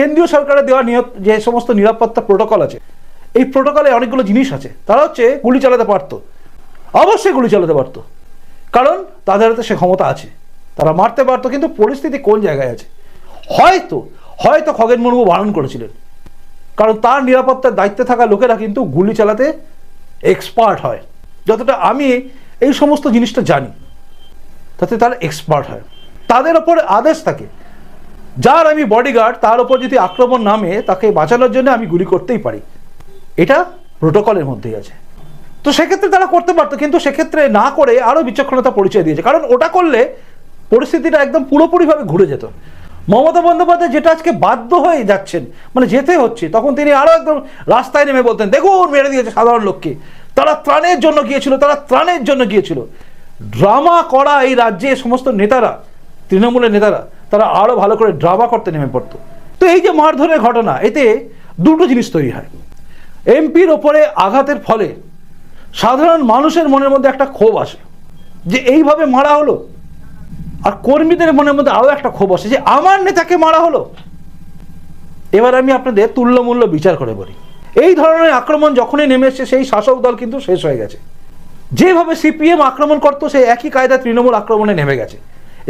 কেন্দ্রীয় সরকারের দেওয়া নিয়ত যে সমস্ত নিরাপত্তা প্রোটোকল আছে, এই প্রোটোকলে অনেকগুলো জিনিস আছে। তারা হচ্ছে গুলি চালাতে পারতো। অবশ্যই গুলি চালাতে পারতো। কারণ তাদের হাতে সে ক্ষমতা আছে। তারা মারতে পারতো, কিন্তু পরিস্থিতি কোন জায়গায় আছে? হয়তো হয়তো খগেন মুর্মু বারণ করেছিলেন। কারণ তার নিরাপত্তার দায়িত্বে থাকা লোকেরা কিন্তু গুলি চালাতে এক্সপার্ট হয়। যতটা আমি এই সমস্ত জিনিসটা জানি, তাতে তারা এক্সপার্ট হয়। তাদের ওপর আদেশ থাকে যার আমি বডিগার্ড তার ওপর যদি আক্রমণ নামে, তাকে বাঁচানোর জন্য আমি গুলি করতেই পারি। এটা প্রোটোকলের মধ্যেই আছে। তো সেক্ষেত্রে তারা করতে পারতো, কিন্তু সেক্ষেত্রে না করে আরও বিচক্ষণতা পরিচয় দিয়েছে। কারণ ওটা করলে পরিস্থিতিটা একদম পুরোপুরিভাবে ঘুরে যেত। মমতা বন্দ্যোপাধ্যায় যেটা আজকে বাধ্য হয়ে যাচ্ছেন মানে যেতে হচ্ছে, তখন তিনি আরও একদম রাস্তায় নেমে বলতেন, দেখুন, মেরে দিয়েছে সাধারণ লোককে। তারা ত্রাণের জন্য গিয়েছিল, তারা ত্রাণের জন্য গিয়েছিল। ড্রামা করা এই রাজ্যে সমস্ত নেতারা, তৃণমূলের নেতারা তারা আরও ভালো করে ড্রামা করতে নেমে পড়তো। তো এই যে মারধরের ঘটনা, এতে দুটো জিনিস তৈরি হয়। এমপির ওপরে আঘাতের ফলে সাধারণ মানুষের মনের মধ্যে একটা ক্ষোভ আসে যে এইভাবে মারা হলো। আর কর্মীদের মনের মধ্যে আরও একটা ক্ষোভ আসে যে আমার নেতাকে মারা হলো। এবার আমি আপনাদের তুল্যমূল্য বিচার করে বলি। এই ধরনের আক্রমণ যখনই নেমে এসছে, সেই শাসক দল কিন্তু শেষ হয়ে গেছে। যেভাবে সিপিএম আক্রমণ করতো, সেই একই কায়দা তৃণমূল আক্রমণে নেমে গেছে।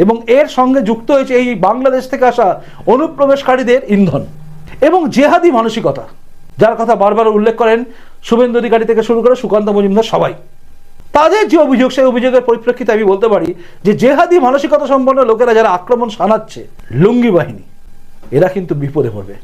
এবং এর সঙ্গে যুক্ত হয়েছে এই বাংলাদেশ থেকে আসা অনুপ্রবেশকারীদের ইন্ধন এবং জেহাদি মানসিকতা, যার কথা বারবার উল্লেখ করেন শুভেন্দু অধিকারী থেকে শুরু করে সুকান্ত মজুমদার সবাই। তাদের যে অভিযোগ, সেই অভিযোগের পরিপ্রেক্ষিতে আমি বলতে পারি যে জেহাদি মানসিকতা সম্পন্ন লোকেরা যারা আক্রমণ শানাচ্ছে লুঙ্গি বাহিনী, এরা কিন্তু বিপদে পড়বে।